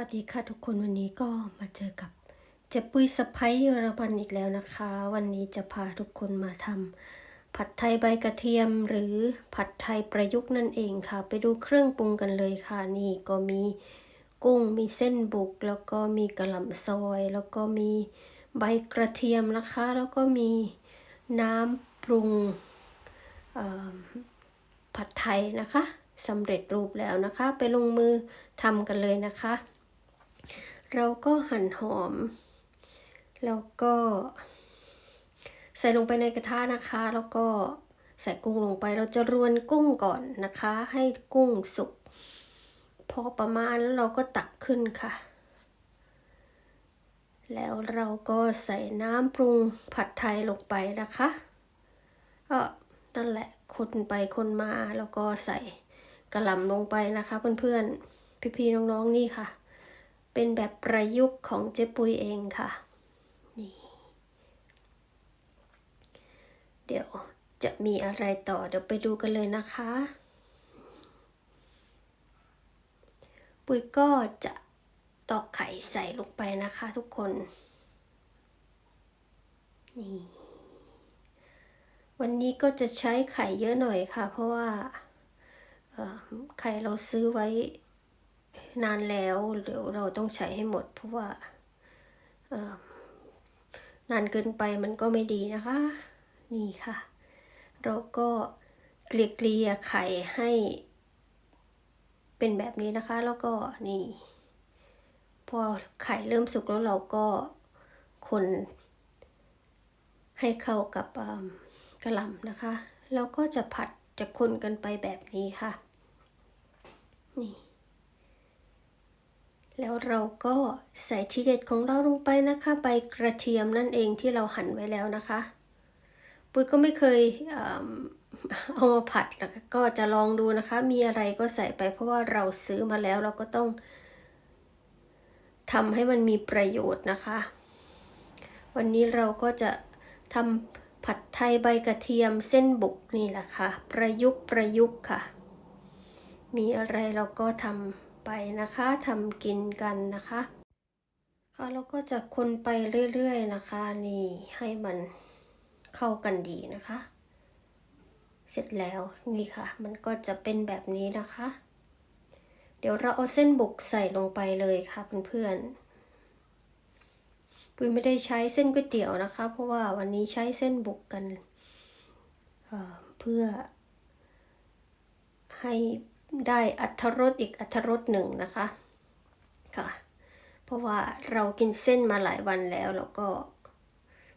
วัสดีค่ะทุกคนวันนี้ก็มาเจอกับเจ๊ปุ้ยสะพ้ยเยอรมันอีกแล้วนะคะ วันนี้จะพาทุกคนมาทำผัดไทยใบกระเทียมหรือผัดไทยประยุกต์นั่นเองค่ะ ไปดูเครื่องปรุงกันเลยค่ะ นี่ก็มีกุ้งมีเส้นบุก แล้วก็มีกระหล่ำซอย แล้วก็มีใบกระเทียมนะคะ แล้วก็มีน้ำปรุงผัดไทยนะคะสำเร็จรูปแล้วนะคะ ไปลงมือทำกันเลยนะคะ เราก็หั่นหอม แล้วก็ ใส่ลงไปในกระทะนะคะ แล้วก็ใส่กุ้งลงไป เราจะรวนกุ้งก่อนนะคะ ให้กุ้งสุก พอประมาณแล้วเราก็ตักขึ้นค่ะ แล้วเราก็ใส่น้ำปรุงผัดไทยลงไปนะคะก็นั่นแหละคนไปคนมาแล้วก็ใส่กระหล่ำลงไปนะคะ เพื่อนๆพี่ๆน้องๆนี่ค่ะ เป็นแบบประยุกต์ของเจ๊ปุยเองค่ะ นี่ เดี๋ยวจะมีอะไรต่อเดี๋ยวไปดูกันเลยนะคะ ปุยก็จะตอกไข่ใส่ลงไปนะคะทุกคน นี่ วันนี้ก็จะใช้ไข่เยอะหน่อยค่ะ เพราะว่าไข่เราซื้อไว้ นานแล้วเดี๋ยวเราต้องใช้ให้หมด เพราะว่าเอ่อนานเกินไปมันก็ไม่ดีนะคะ นี่ค่ะ เราก็เกลี่ยเกลี่ยไข่ให้ เป็นแบบนี้นะคะ แล้วก็นี่ พอไข่เริ่มสุกแล้วเราก็คนให้เข้ากับกระหล่ำนะคะ แล้วก็จะผัดจะคนกันไปแบบนี้ค่ะ นี่ แล้วเราก็ใส่ทีเด็ดของเราลงไปนะคะ ใบกระเทียมนั่นเองที่เราหั่นไว้แล้วนะคะ ปุ้ยก็ไม่เคยเอามาผัดแล้วก็จะลองดูนะคะ มีอะไรก็ใส่ไปเพราะว่าเราซื้อมาแล้วเราก็ต้องทำให้มันมีประโยชน์นะคะ วันนี้เราก็จะทำผัดไทยใบกระเทียมเส้นบุกนี่แหละค่ะ ประยุกต์ประยุกต์ค่ะ มีอะไรเราก็ทำ ไปนะคะทำกินกันนะคะค่ะเราก็จะคนไปเรื่อยๆนะคะ นี่ให้มันเข้ากันดีนะคะ เสร็จแล้วนี่ค่ะ มันก็จะเป็นแบบนี้นะคะ เดี๋ยวเราเอาเส้นบุกใส่ลงไปเลยค่ะเพื่อนๆปุ้ยไม่ได้ใช้เส้นก๋วยเตี๋ยวนะคะ เพราะว่าวันนี้ใช้เส้นบุกกันเเพื่อให้ ได้อัตรสอีกอัตรสหนึ่งนะคะค่ะ เพราะว่าเรากินเส้นมาหลายวันแล้วแล้วก็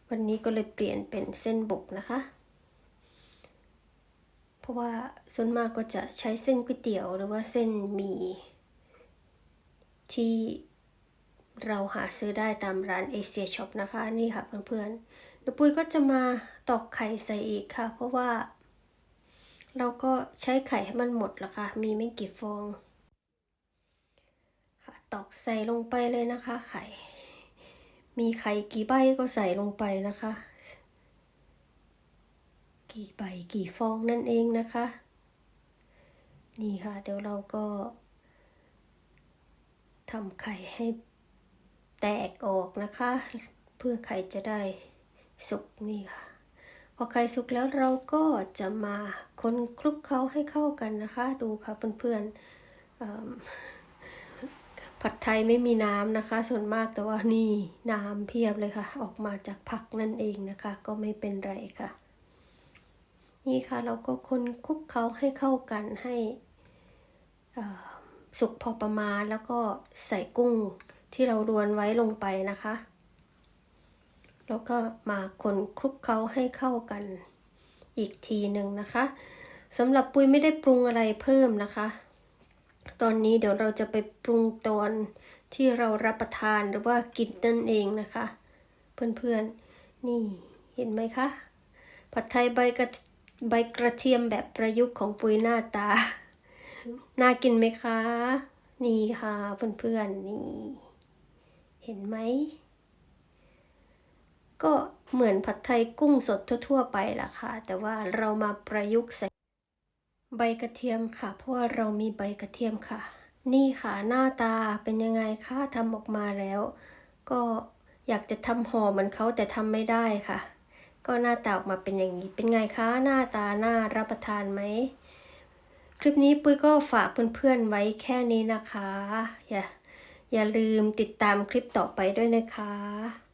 วันนี้ก็เลยเปลี่ยนเป็นเส้นบุกนะคะ เพราะว่าส่วนมากก็จะใช้เส้นก๋วยเตี๋ยวหรือว่าเส้นหมี่ที่เราหาซื้อได้ตามร้านเอเชียช็อปนะคะ นี่ค่ะเพื่อนๆเดี๋ยวปุ้ยก็จะมาตอกไข่ใส่อีกค่ะ เพราะว่า เราก็ใช้ไข่ให้มันหมดละค่ะ มีไม่กี่ฟอง ค่ะ ตอกใส่ลงไปเลยนะคะ ไข่ มีไข่กี่ใบก็ใส่ลงไปนะคะ กี่ใบกี่ฟองนั่นเองนะคะ นี่ค่ะ เดี๋ยวเราก็ทำไข่ให้แตกออกนะคะ เพื่อไข่จะได้สุกนี่ค่ะ พอไข่สุกแล้วเราก็จะมาคนคลุกเคล้าให้เข้ากันนะคะ ดูค่ะเพื่อนๆผัดไทยไม่มีน้ำนะคะ ส่วนมากแต่ว่านี่น้ำเพียบเลยค่ะ ออกมาจากผักนั่นเองนะคะ ก็ไม่เป็นไรค่ะ นี่ค่ะเราก็คนคลุกเคล้าให้เข้ากันให้สุกพอประมาณแล้วก็ใส่กุ้งที่เรารวนไว้ลงไปนะคะ แล้วก็มาคนคลุกเคล้าให้เข้ากันอีกทีหนึ่งนะคะสำหรับปุ้ยไม่ได้ปรุงอะไรเพิ่มนะคะ ตอนนี้เดี๋ยวเราจะไปปรุงตอนที่เรารับประทานหรือว่ากินนั่นเองนะคะ เพื่อนๆนี่เห็นไหมคะผัดไทยใบกระใบกระเทียมแบบประยุกต์ของปุ้ยหน้าตา น่ากินไหมคะ นี่ค่ะเพื่อนๆนี่ เห็นไหม ก็เหมือนผัดไทยกุ้งสดทั่วๆไปล่ะค่ะ แต่ว่าเรามาประยุกต์ใส่ใบกระเทียมค่ะ เพราะว่าเรามีใบกระเทียมค่ะ นี่ค่ะหน้าตาเป็นยังไงคะทำออกมาแล้ว ก็อยากจะทำห่อเหมือนเขาแต่ทำไม่ได้ค่ะ ก็หน้าตาออกมาเป็นอย่างนี้ เป็นไงคะหน้าตาน่ารับประทานไหมคลิปนี้ปุ้ยก็ฝากเพื่อนๆไว้แค่นี้นะคะ อย่าอย่าลืมติดตามคลิปต่อไปด้วยนะคะ